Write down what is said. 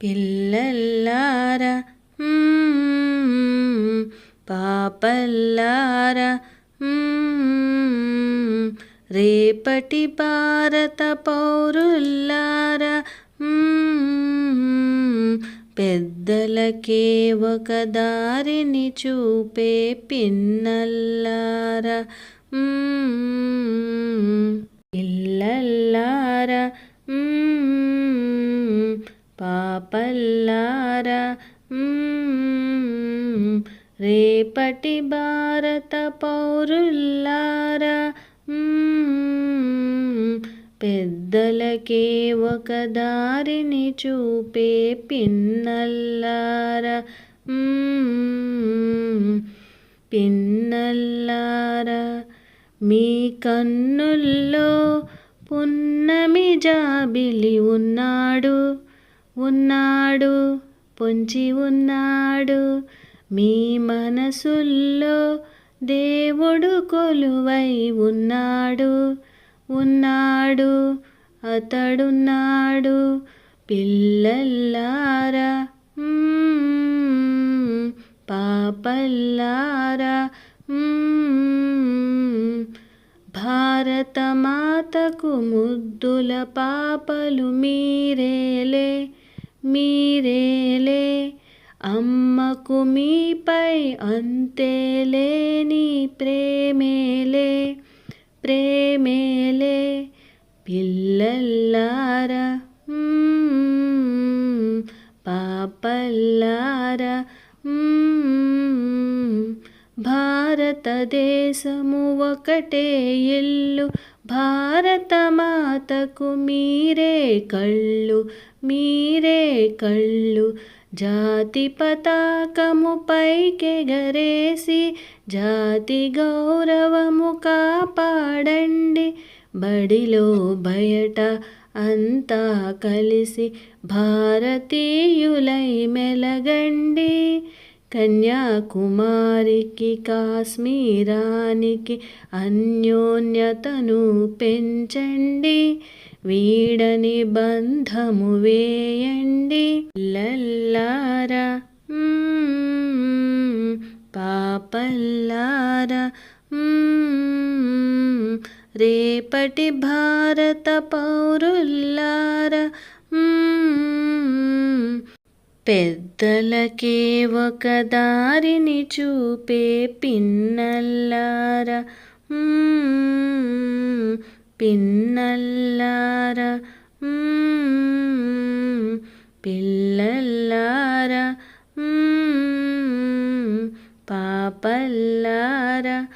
పిల్లల్లారా పాపల్లారా రేపటి భారత పౌరుల్లారా పెద్దలకే ఒక దారిని చూపే పిన్నల్లారా పాపల్లారా రేపటి భారత పౌరుల్లారా పెద్దలకే ఒక దారిని చూపే పిన్నల్లారా పిన్నల్లారా మీ కన్నుల్లో పున్నమి జాబిలి ఉన్నాడు. ఉన్నాడు పొంచి ఉన్నాడు. మీ మనసుల్లో దేవుడు కొలువై ఉన్నాడు. ఉన్నాడు అతడున్నాడు పిల్లల్లారా పాపల్లారా భారతమాతకు ముద్దుల పాపలు మీరేలే. మీరేలే అమ్మకు మీపై అంతేలేని ప్రేమేలే ప్రేమేలే పిల్లల్లారా పాపల్లారా భారతదేశము ఒకటే ఇల్లు భారత మాతకు మీరే కళ్ళు మీరే కళ్ళు. జాతి పతాకము పైకెగరేసి జాతి గౌరవము కాపాడండి. బడిలో బయట అంతా కలిసి భారతీయులై మెలగండి. కన్యాకుమారికి కాశ్మీరానికి అన్యోన్యతను పెంచండి. వీడని బంధము వేయండి. లల్లారా పాపల్లారా రేపటి భారత పౌరుల్లారా పెద్దలకే ఒక దారిని చూపే పిన్నల్లారా? పిన్నల్లారా పిల్లల్లారా? పాపల్లారా?